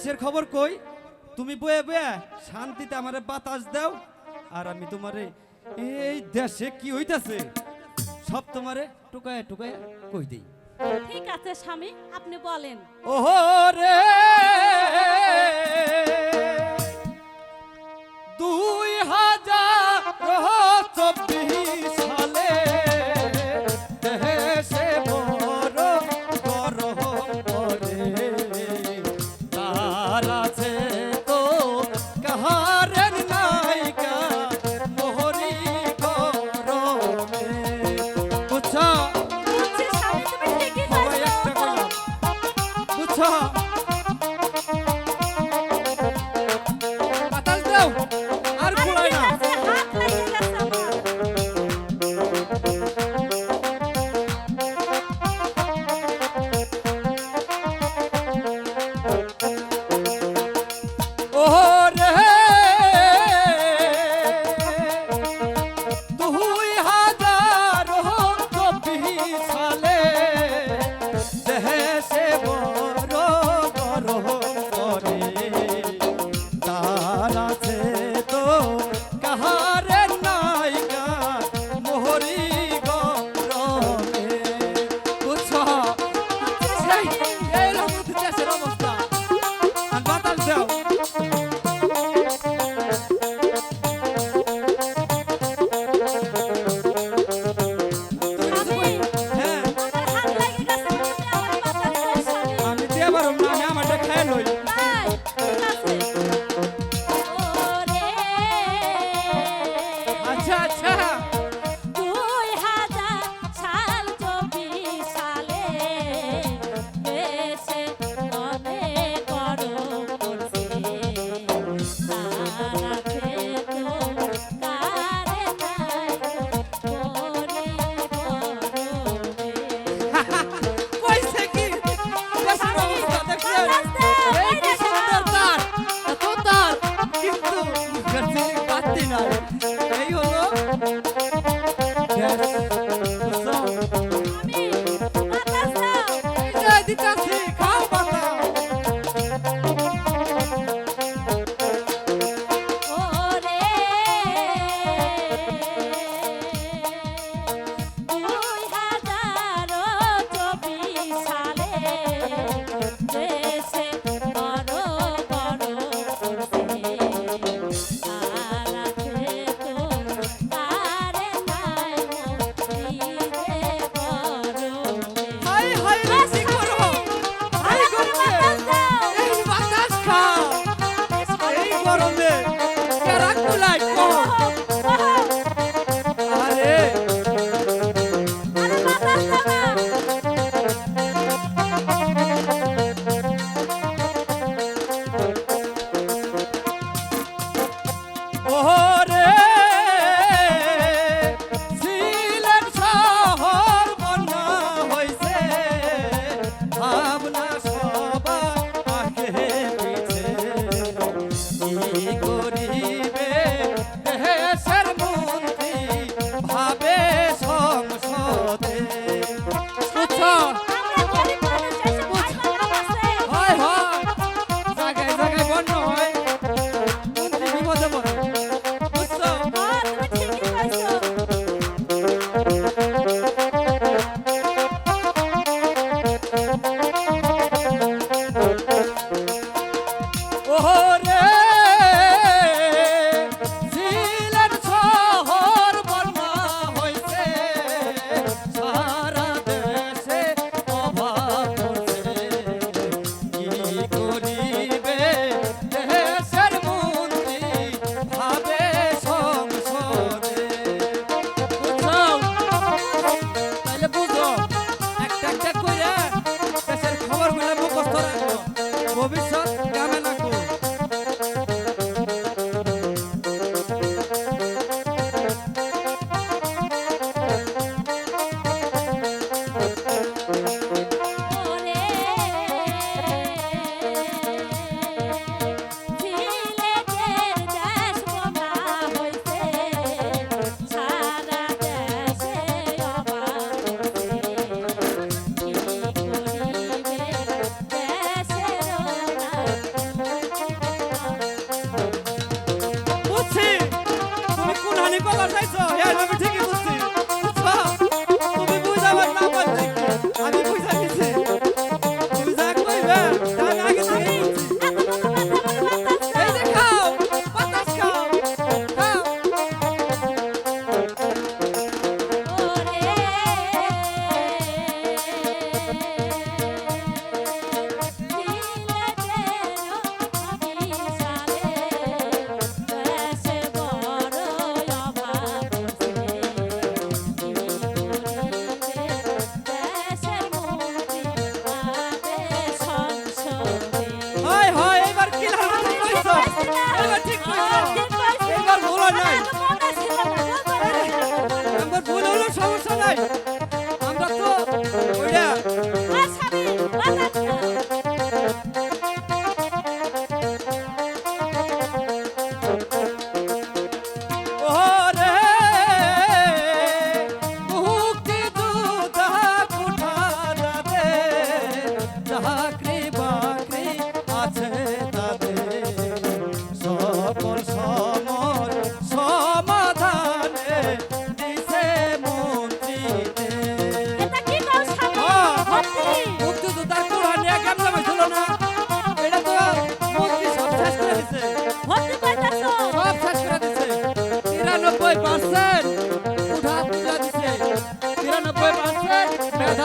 দেশের খবর কই? তুমি বয়ে বয়ে শান্তিতে আমার বাতাস দাও আর আমি তোমারে এই দেশে কি হইতাছে? সব তোমারে টুকায় টুকায় কই দেই। ঠিক আছে স্বামী আপনি বলেন। ওহো রে!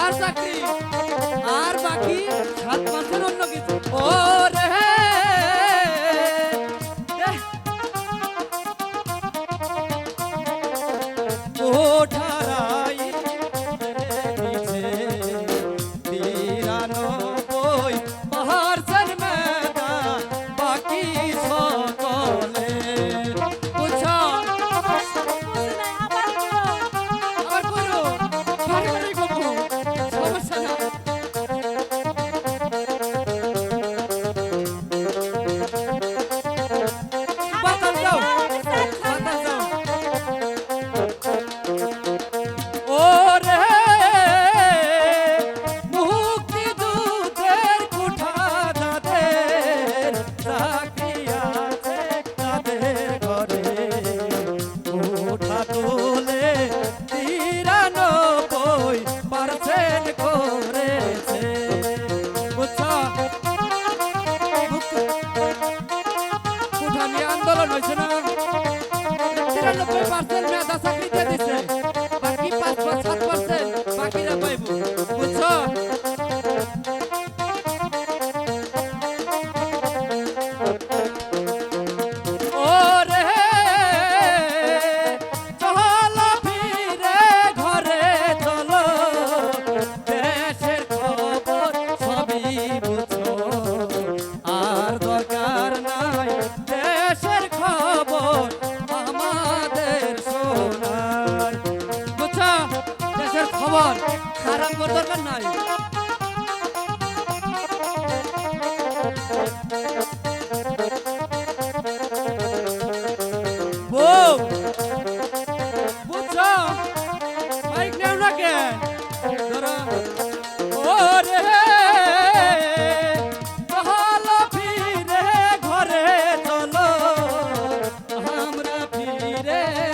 আর চাকরি আর বাকি? সাত মাসের অন্য কিছু। ও রে ওঠা ተጠርቷል day.